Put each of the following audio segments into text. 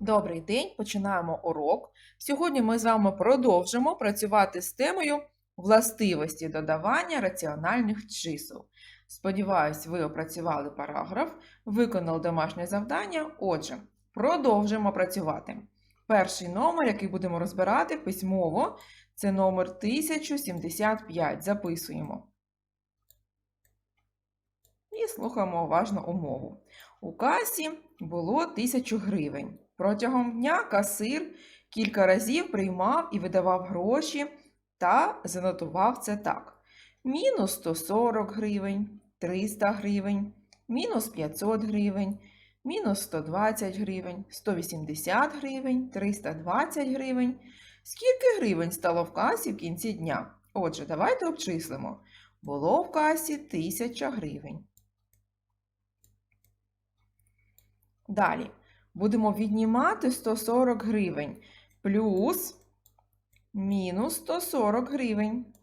Добрий день, починаємо урок. Сьогодні ми з вами продовжимо працювати з темою властивості додавання раціональних чисел. Сподіваюсь, ви опрацювали параграф, виконали домашнє завдання. Отже, продовжимо працювати. Перший номер, який будемо розбирати письмово, це номер 1075. Записуємо. І слухаємо уважно умову. У касі було 1000 гривень. Протягом дня касир кілька разів приймав і видавав гроші та занотував це так: мінус 140 гривень, 300 гривень, мінус 500 гривень, мінус 120 гривень, 180 гривень, 320 гривень. Скільки гривень стало в касі в кінці дня? Отже, давайте обчислимо. Було в касі 1000 гривень. Далі будемо віднімати 140 гривень плюс мінус 140 гривень.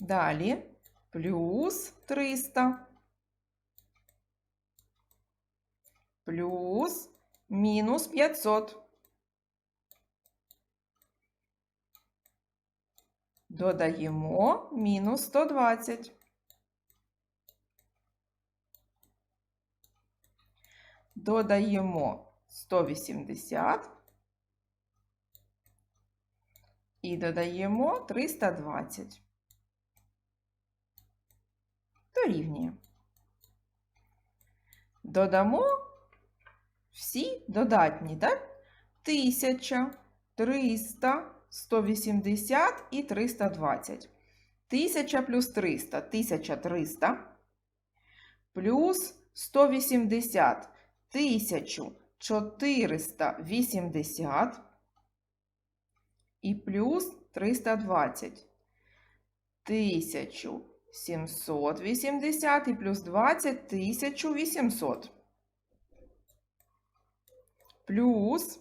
Далі плюс 300 плюс мінус 500. Додаємо мінус 120. Додаємо 180 і додаємо 320. Дорівнює. Додамо всі додатні, так? 1000, 300, 180 і 320. 1000 плюс 300 1300 плюс 180 1480 і плюс 320. 1780 і плюс 20 1800. Плюс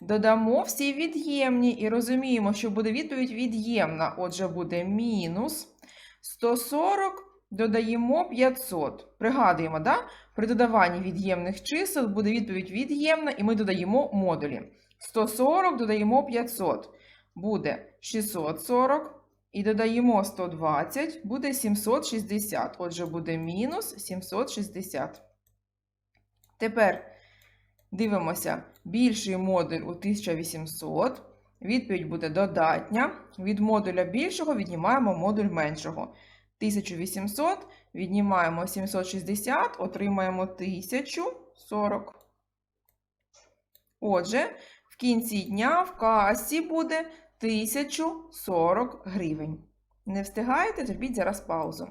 додамо всі від'ємні і розуміємо, що буде відповідь від'ємна. Отже, буде мінус 140 додаємо 500. Пригадуємо, да? при додаванні від'ємних чисел буде відповідь від'ємна, і ми додаємо модулі. 140 додаємо 500. Буде 640. І додаємо 120, буде 760. Отже, буде мінус 760. Тепер дивимося більший модуль у 1800. Відповідь буде додатня. Від модуля більшого віднімаємо модуль меншого. 1800 віднімаємо 760, отримаємо 1040. Отже, в кінці дня в касі буде 1040 гривень. Не встигаєте, зробіть зараз паузу.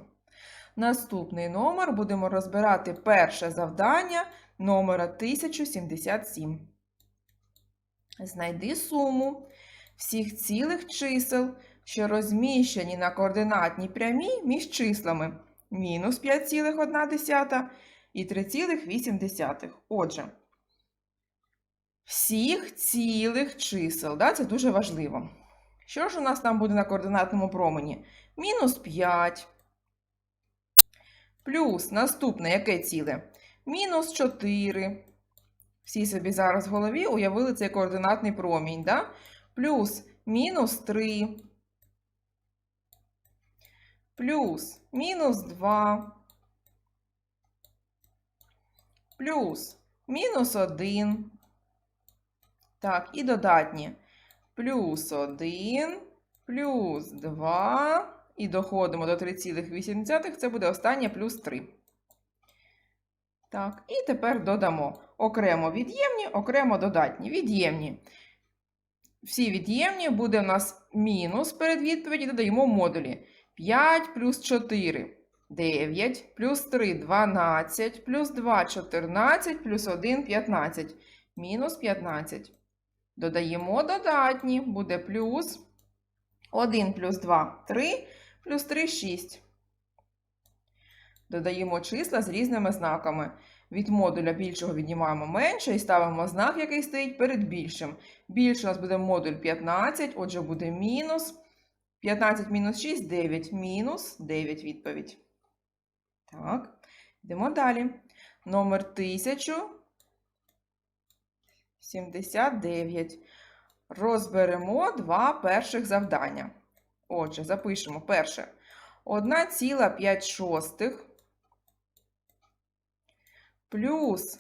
Наступний номер будемо розбирати перше завдання номера 1077. Знайди суму всіх цілих чисел, що розміщені на координатній прямій між числами мінус 5,1 і 3,8. Отже, всіх цілих чисел. Да? Це дуже важливо. Що ж у нас там буде на координатному промені? Мінус 5. Плюс наступне яке ціле? Мінус 4. Всі собі зараз в голові уявили цей координатний промінь. Да? Плюс мінус 3 плюс мінус 2, плюс мінус 1. Так, і додатні. Плюс 1, плюс 2. І доходимо до 3,8. Це буде останнє плюс 3. Так, і тепер додамо окремо від'ємні, окремо додатні. Від'ємні. Всі від'ємні буде у нас мінус перед відповіді, додаємо модулі. 5 плюс 4 9, плюс 3 12, плюс 2 14, плюс 1 15, мінус 15. Додаємо додатні, буде плюс 1 плюс 2 3, плюс 3 6. Додаємо числа з різними знаками. Від модуля більшого віднімаємо менше і ставимо знак, який стоїть перед більшим. Більше у нас буде модуль 15, отже, буде мінус. 15 мінус 6 9. Мінус 9 відповідь. Так, йдемо далі. Номер 1000. 79. Розберемо два перших завдання. Отже, запишемо перше. 1,5 шостих плюс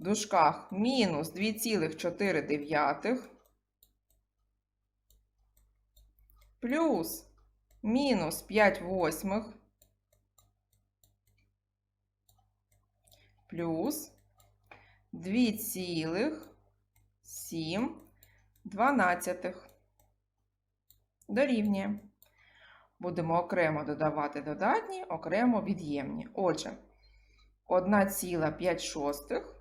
в дужках мінус 2,4 плюс мінус 5 восьмих плюс 2,7 дванадцятих. Дорівнює. Будемо окремо додавати додатні, окремо від'ємні. Отже, 1,5 шостих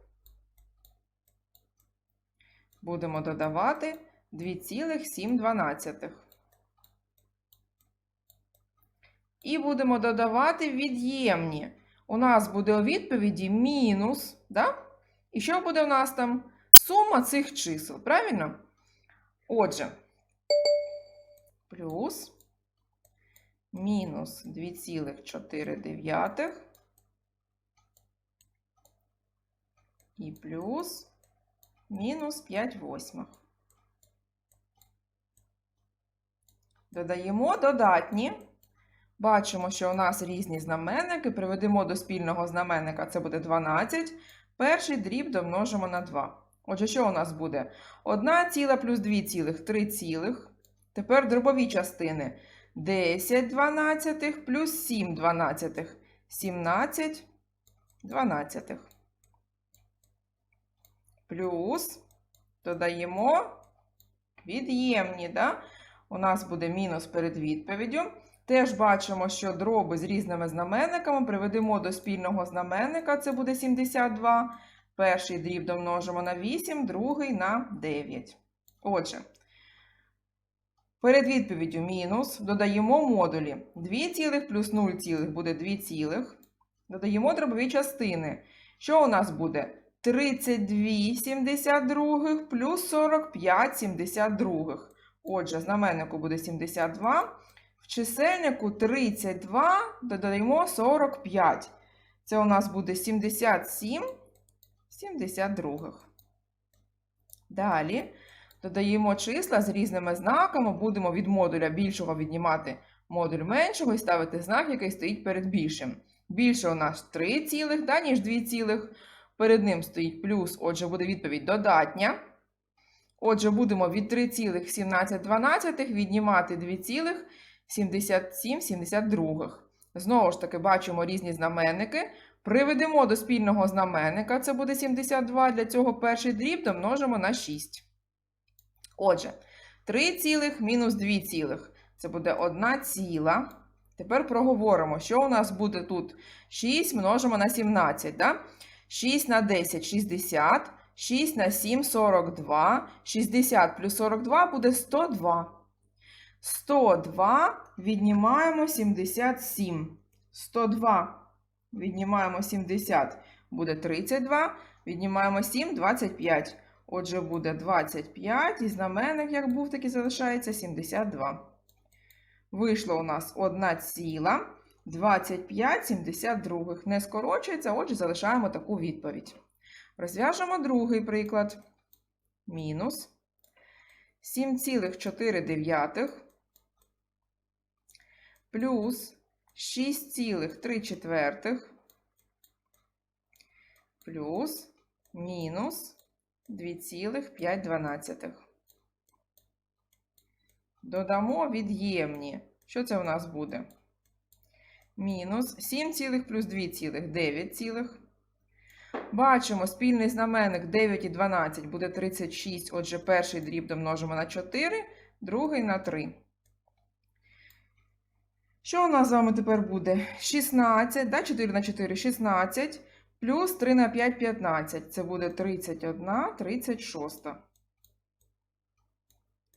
будемо додавати 2,7 дванадцятих. І будемо додавати від'ємні. У нас буде у відповіді мінус, да? І що буде у нас там? Сума цих чисел, правильно? Отже, плюс мінус 2,4 і плюс мінус 5 восьмих. Додаємо додатні. Бачимо, що у нас різні знаменники. Приведемо до спільного знаменника, це буде 12. Перший дріб домножимо на 2. Отже, що у нас буде? 1 ціла плюс 2 цілих 3 цілих. Тепер дробові частини. 10 дванадцятих плюс 7 дванадцятих. 17 дванадцятих. Плюс додаємо від'ємні. Да? У нас буде мінус перед відповіддю. Теж бачимо, що дроби з різними знаменниками приведемо до спільного знаменника, це буде 72. Перший дріб домножимо на 8, другий на 9. Отже, перед відповіддю мінус додаємо модулі 2 цілих плюс 0 цілих буде 2 цілих. Додаємо дробові частини. Що у нас буде? 32 72 плюс 45 72. Отже, знаменнику буде 72. В чисельнику 32 додаємо 45. Це у нас буде 77 72. Далі додаємо числа з різними знаками, будемо від модуля більшого віднімати модуль меншого і ставити знак, який стоїть перед більшим. Більше у нас 3 цілих, да, ніж 2 цілих. Перед ним стоїть плюс, отже, буде відповідь додатня. Отже, будемо від 3,17 віднімати 2,77 72. Знову ж таки, бачимо різні знаменники. Приведемо до спільного знаменника, це буде 72. Для цього перший дріб домножимо на 6. Отже, 3 цілих мінус 2 цілих. Це буде 1 ціла. Тепер проговоримо, що у нас буде тут 6 множимо на 17. Да? 6 на 10 60, 6 на 7 42, 60 плюс 42 буде 102. 102 віднімаємо 77. 102 віднімаємо 70, буде 32. Віднімаємо 7 25. Отже, буде 25, і знаменник, як був, так і залишається 72. Вийшло у нас 1 ціла. 25 72. Не скорочується, отже, залишаємо таку відповідь. Розв'яжемо другий приклад. Мінус 7,4 плюс 6,3 плюс мінус 2,5. Додамо від'ємні. Що це у нас буде? Мінус 7 цілих плюс 2 цілих 9 цілих. Бачимо спільний знаменник 9 і 12 буде 36. Отже, перший дріб домножимо на 4, другий на 3. Що у нас з вами тепер буде? 16, да? 4 на 4 16, плюс 3 на 5 15. Це буде 31, 36.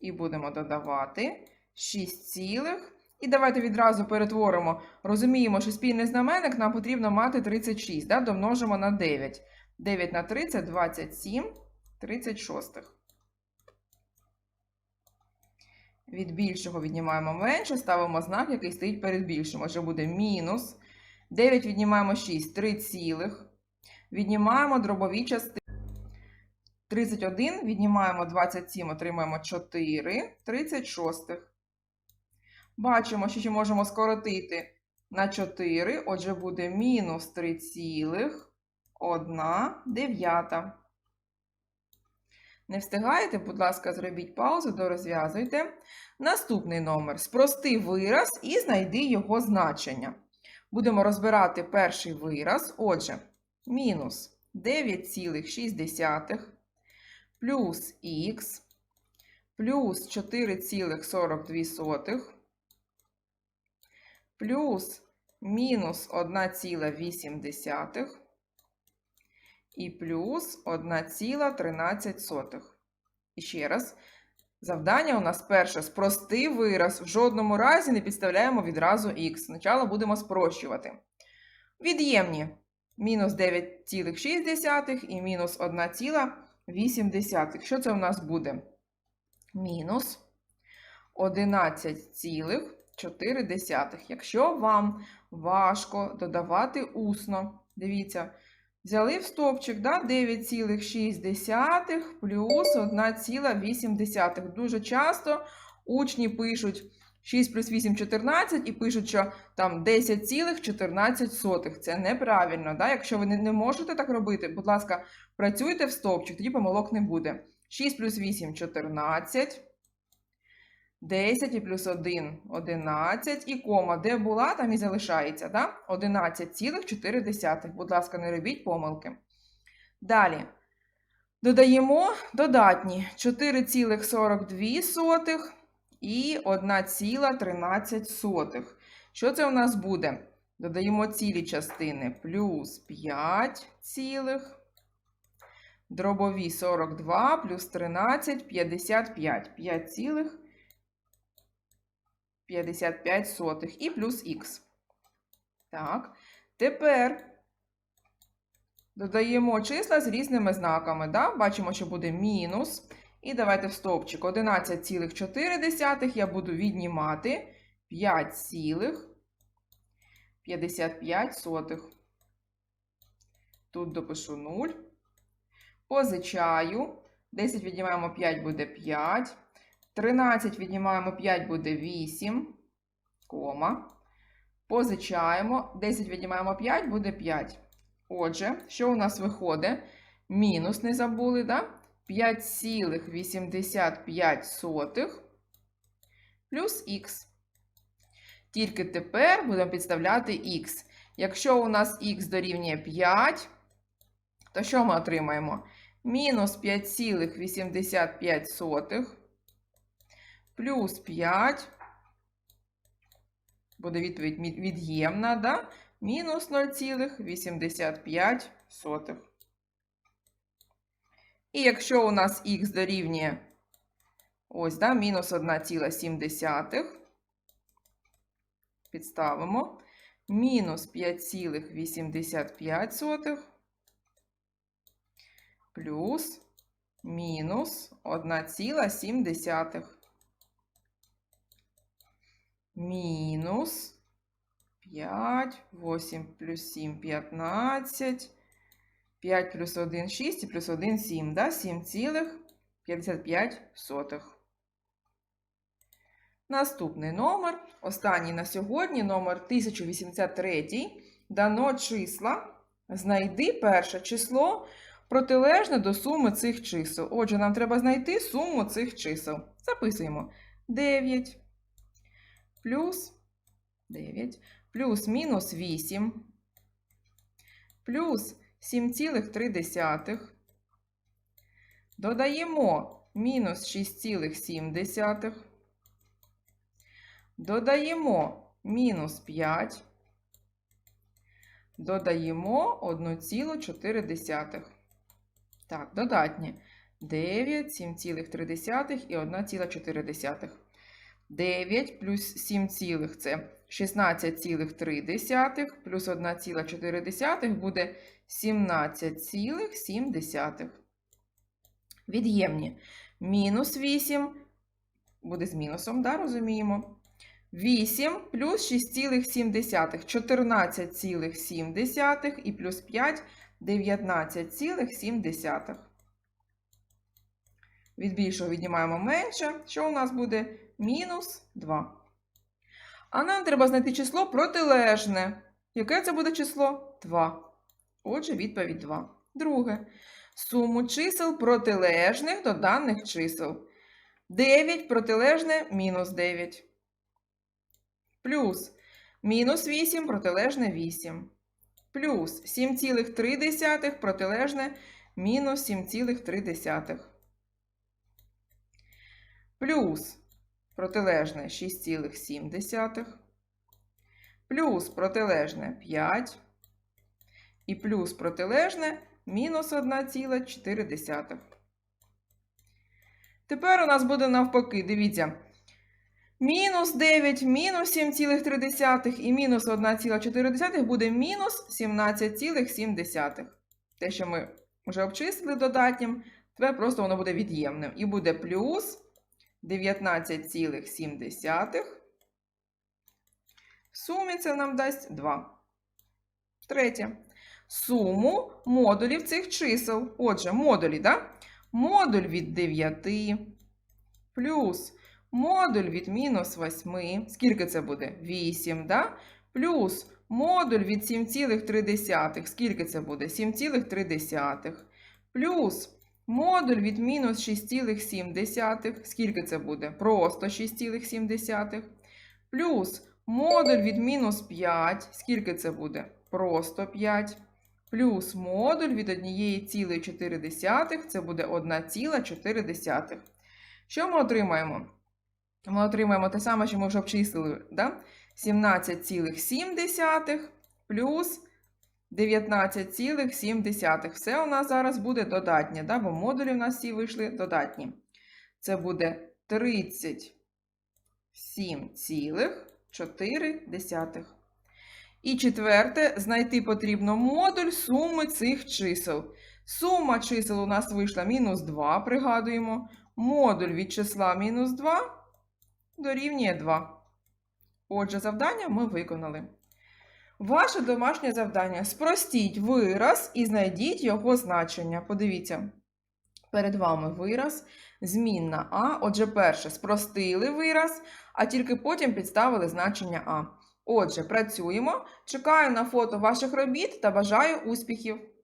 І будемо додавати 6 цілих. І давайте відразу перетворимо. Розуміємо, що спільний знаменник нам потрібно мати 36, да? домножимо на 9. 9 на 3 це 27, 36. Від більшого віднімаємо менше, ставимо знак, який стоїть перед більшим. Отже, буде мінус. 9 віднімаємо 6, 3 цілих. Віднімаємо дробові частини. 31 віднімаємо 27, отримаємо 4 36. Бачимо, що ще можемо скоротити на 4, отже, буде мінус 3,1 дев'ята. Не встигаєте, будь ласка, зробіть паузу, дорозв'язуйте. Наступний номер. Спрости вираз і знайди його значення. Будемо розбирати перший вираз. Отже, мінус 9,6 плюс х плюс 4,42 плюс мінус 1,8 і плюс 1,13. І ще раз. Завдання у нас перше спрости вираз. В жодному разі не підставляємо відразу х. Спочатку будемо спрощувати. Від'ємні мінус 9,6 і мінус 1,8. Що це у нас буде? Мінус 11,4. Якщо вам важко додавати усно, дивіться. Взяли в стовпчик да, 9,6 плюс 1,8. Дуже часто учні пишуть 6 плюс 8 14 і пишуть, що там 10,14. Це неправильно. Да? Якщо ви не, можете так робити, будь ласка, працюйте в стовпчик, тоді помилок не буде. 6 плюс 8 14. 10 і плюс 1 11 і кома, де була, там і залишається. Да? 11,4. Будь ласка, не робіть помилки. Далі. Додаємо додатні 4,42 і 1,13. Що це у нас буде? Додаємо цілі частини плюс 5 цілих. Дробові 42 плюс 13 55. 5 цілих. 55 сотих і плюс х. Так, тепер додаємо числа з різними знаками. Да? Бачимо, що буде мінус. І давайте в стовпчик 11,4 я буду віднімати 5,55. Тут допишу 0. Позичаю. 10 віднімаємо 5 буде 5. 13 віднімаємо 5 буде 8, кома. Позичаємо. 10 віднімаємо 5 буде 5. Отже, що у нас виходить? Мінус не забули, да? 5,85 плюс х. Тільки тепер будемо підставляти х. Якщо у нас х дорівнює 5, то що ми отримаємо? Мінус 5,85 плюс 5. Буде відповідь від'ємна, да? мінус 0,85. І якщо у нас х дорівнює ось, да, мінус 1,7, підставимо мінус 5,85 плюс мінус 1,7 мінус 5, 8 плюс 7, 15, 5 плюс 1, 6 і плюс 1, 7, да? 7,55. Наступний номер, останній на сьогодні, номер 1083. Дано числа. Знайди перше число протилежне до суми цих чисел. Отже, нам треба знайти суму цих чисел. Записуємо 9 плюс 9, плюс мінус 8, плюс 7,3. Додаємо мінус 6,7. Додаємо мінус 5. Додаємо 1,4. Так, додатні 9, 7,3 і 1,4. 9 плюс 7, цілих це 16,3 плюс 1,4 буде 17,7. Від'ємні. Мінус 8 буде з мінусом, да, розуміємо. 8 плюс 6,7, 14,7 і плюс 5 19,7. Від більшого віднімаємо менше. Що у нас буде? Мінус 2. А нам треба знайти число протилежне. Яке це буде число? 2. Отже, відповідь 2. Друге. Суму чисел протилежних до даних чисел. 9 протилежне мінус 9. Плюс мінус 8 протилежне 8. Плюс 7,3 протилежне мінус 7,3. Плюс протилежне 6,7. Плюс протилежне 5. І плюс протилежне мінус 1,4. Тепер у нас буде навпаки, дивіться. Мінус 9, мінус 7,3 і мінус 1,4 буде мінус 17,7. Те, що ми вже обчислили додатнім, тепер просто воно буде від'ємним. І буде плюс 19,7. В сумі це нам дасть 2. Третє. Суму модулів цих чисел. Отже, модулі, да? Модуль від 9 плюс модуль від мінус 8. Скільки це буде? 8, да? Плюс модуль від 7,3. Скільки це буде? 7,3. Плюс модуль від мінус 6,7. Скільки це буде? Просто 6,7. Плюс модуль від мінус 5. Скільки це буде? Просто 5. Плюс модуль від 1,4. Це буде 1,4. Що ми отримаємо? Ми отримаємо те саме, що ми вже обчислили. Да? 17,7 плюс 19,7. Все у нас зараз буде додатнє, да? бо модулі у нас всі вийшли додатні. Це буде 37,4. І четверте, знайти потрібно модуль суми цих чисел. Сума чисел у нас вийшла мінус 2, пригадуємо. Модуль від числа мінус 2 дорівнює 2. Отже, завдання ми виконали. Ваше домашнє завдання спростіть вираз і знайдіть його значення. Подивіться, перед вами вираз, змінна А. Отже, перше спростили вираз, а тільки потім підставили значення А. Отже, працюємо. Чекаю на фото ваших робіт та бажаю успіхів!